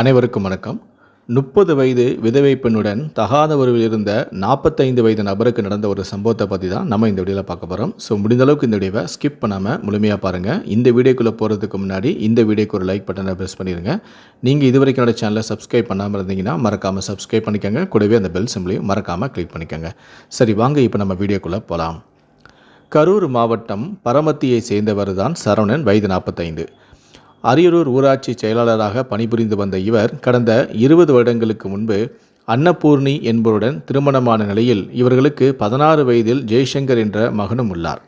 அனைவருக்கும் வணக்கம். முப்பது வயது விதவை பெண்ணுடன் தகாத உறவில் இருந்த நாற்பத்தைந்து வயது நபருக்கு நடந்த ஒரு சம்பவத்தை பற்றி தான் நம்ம இந்த வீடியோவில் பார்க்க போகிறோம் ஸோ முடிந்த அளவுக்கு இந்த வீடியோவை ஸ்கிப் பண்ணாமல் முழுமையாக பாருங்கள் இந்த வீடியோக்குள்ளே போகிறதுக்கு முன்னாடி இந்த வீடியோக்கு ஒரு லைக் பட்டனை ப்ரெஸ் பண்ணிடுங்க நீங்கள் இது வரைக்கும் என்னோட சேனலை சப்ஸ்கிரைப் பண்ணாமல் இருந்தீங்கன்னா மறக்காமல் சப்ஸ்கிரைப் பண்ணிக்கோங்க. கூடவே அந்த பெல் சிம்லையும் மறக்காமல் கிளிக் பண்ணிக்கோங்க. சரி வாங்க இப்போ நம்ம வீடியோக்குள்ளே போகலாம் கரூர் மாவட்டம் பரமத்தியை சேர்ந்தவர் தான் சரவணன் வயது நாற்பத்தைந்து. அரியலூர் ஊராட்சி செயலாளராக பணிபுரிந்து வந்த இவர் கடந்த இருபது வருடங்களுக்கு முன்பு அன்னபூர்ணி என்பவருடன் திருமணமான நிலையில் இவர்களுக்கு பதினாறு வயதில் ஜெய்சங்கர் என்ற மகனும் உள்ளார்.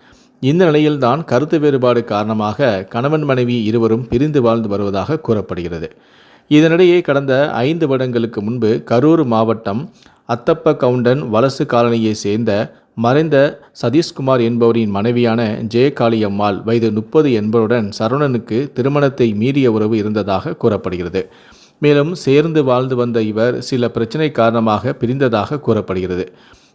இந்த நிலையில்தான் கருத்து வேறுபாடு காரணமாக கணவன் மனைவி இருவரும் பிரிந்து வாழ்ந்து வருவதாக கூறப்படுகிறது. இதனிடையே கடந்த ஐந்து வருடங்களுக்கு முன்பு கரூர் மாவட்டம் அத்தப்ப கவுண்டன் வலசு காலனியை சேர்ந்த மறைந்த சதீஷ்குமார் என்பவரின் மனைவியான ஜெயகாளியம்மாள் வயது முப்பது என்பவருடன் சரவணனுக்கு திருமணத்தை மீறிய உறவு இருந்ததாக கூறப்படுகிறது. மேலும் சேர்ந்து வாழ்ந்து வந்த இவர் சில பிரச்சனை காரணமாக பிரிந்ததாக கூறப்படுகிறது.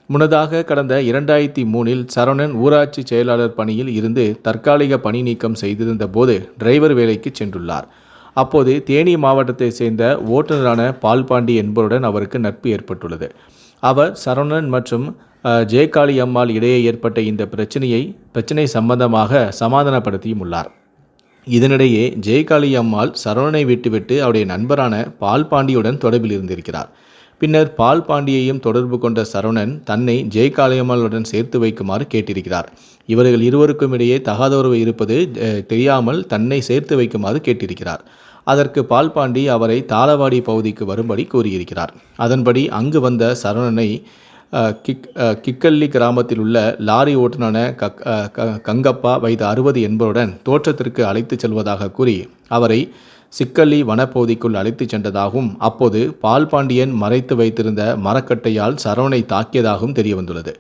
முன்னதாக கடந்த இரண்டாயிரத்தி மூணில் சரவணன் ஊராட்சி செயலாளர் பணியில் இருந்து தற்காலிக பணி நீக்கம் செய்திருந்த போது டிரைவர் வேலைக்கு சென்றுள்ளார். அப்போது தேனி மாவட்டத்தை சேர்ந்த ஓட்டுநரான பால்பாண்டி என்பவருடன் அவருக்கு நட்பு ஏற்பட்டுள்ளது. அவர் சரவணன் மற்றும் ஜெயகாளி அம்மாள் இடையே ஏற்பட்ட இந்த பிரச்சனையை பிரச்சனை சம்பந்தமாக சமாதானப்படுத்தியும் உள்ளார். இதனிடையே ஜெயகாளி அம்மாள் சரவணனை விட்டுவிட்டு அவருடைய நண்பரான பால் பாண்டியுடன் தொடர்பில் இருந்திருக்கிறார். பின்னர் பால் பாண்டியையும் தொடர்பு கொண்ட சரவணன் தன்னை ஜெயகாளியம்மாளுடன் சேர்த்து வைக்குமாறு கேட்டிருக்கிறார். இவர்கள் இருவருக்கும் இடையே தகாத உறவு இருப்பது தெரியாமல் தன்னை சேர்த்து வைக்குமாறு கேட்டிருக்கிறார். அதற்கு பால்பாண்டி அவரை தாளவாடி பகுதிக்கு வரும்படி கூறியிருக்கிறார். அதன்படி அங்கு வந்த சரவணனை கிக் கிக்கல்லி கிராமத்தில் உள்ள லாரி ஓட்டுநரான கக் கங்கப்பா வயது அறுபது என்பவருடன் தோற்றத்திற்கு அழைத்துச் செல்வதாக கூறி அவரை சிக்கல்லி வனப்பகுதிக்குள் அழைத்துச் சென்றதாகவும் அப்போது பால்பாண்டியன் மறைத்து வைத்திருந்த மரக்கட்டையால் சரவணை தாக்கியதாகவும் தெரியவந்துள்ளது.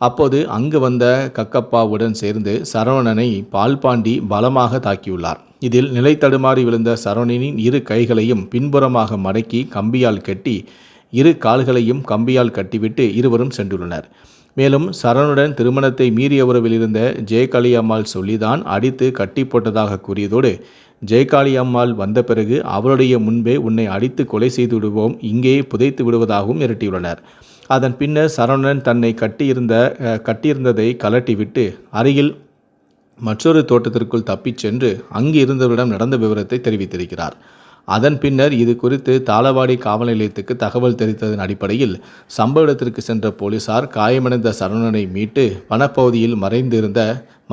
அப்போது அங்கு வந்த கக்கப்பாவுடன் சேர்ந்து சரவணனை பால்பாண்டி பலமாக தாக்கியுள்ளார். இதில் நிலை தடுமாறி விழுந்த சரவணனின் இரு கைகளையும் பின்புறமாக மடக்கி கம்பியால் கட்டி இரு கால்களையும் கம்பியால் கட்டிவிட்டு இருவரும் சென்றுள்ளனர். மேலும் சரணுடன் திருமணத்தை மீறிய உறவில் இருந்த ஜெயகாளி அம்மாள் சொல்லிதான் அடித்து கட்டி போட்டதாக கூறியதோடு ஜெயகாளி அம்மாள் வந்த பிறகு அவளுடைய முன்பே உன்னை அடித்து கொலை செய்து விடுவோம் இங்கேயே புதைத்து விடுவதாகவும் மிரட்டியுள்ளனர். அதன் பின்னர் சரவணன் தன்னை கட்டியிருந்த கட்டியிருந்ததை கலட்டிவிட்டு அருகில் மற்றொரு தோட்டத்திற்குள் தப்பிச் சென்று அங்கு இருந்தவரிடம் நடந்த விவரத்தை தெரிவித்திருக்கிறார். அதன் பின்னர் இது குறித்து தாளவாடி காவல் நிலையத்துக்கு தகவல் தெரிவித்ததன் அடிப்படையில் சம்பவ இடத்திற்கு சென்ற போலீசார் காயமடைந்த சரவணனை மீட்டு வனப்பகுதியில் மறைந்திருந்த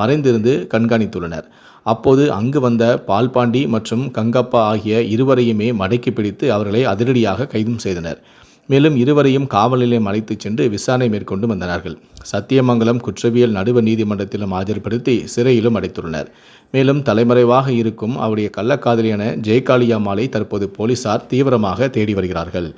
மறைந்திருந்து கண்காணித்துள்ளனர். அப்போது அங்கு வந்த பால்பாண்டி மற்றும் கங்கப்பா ஆகிய இருவரையுமே மடக்கி பிடித்து அவர்களை அதிரடியாக கைதும் செய்தனர். மேலும் இருவரையும் காவல் நிலையம் அழைத்துச் சென்று விசாரணை மேற்கொண்டு வந்தனார்கள். சத்தியமங்கலம் குற்றவியல் நடுவர் நீதிமன்றத்திலும் ஆஜர்படுத்தி சிறையிலும் அடைத்துள்ளனர். மேலும் தலைமறைவாக இருக்கும் அவருடைய கள்ளக்காதலியான ஜெயகாளியம்மாளை தற்போது போலீசார் தீவிரமாக தேடி வருகிறார்கள்.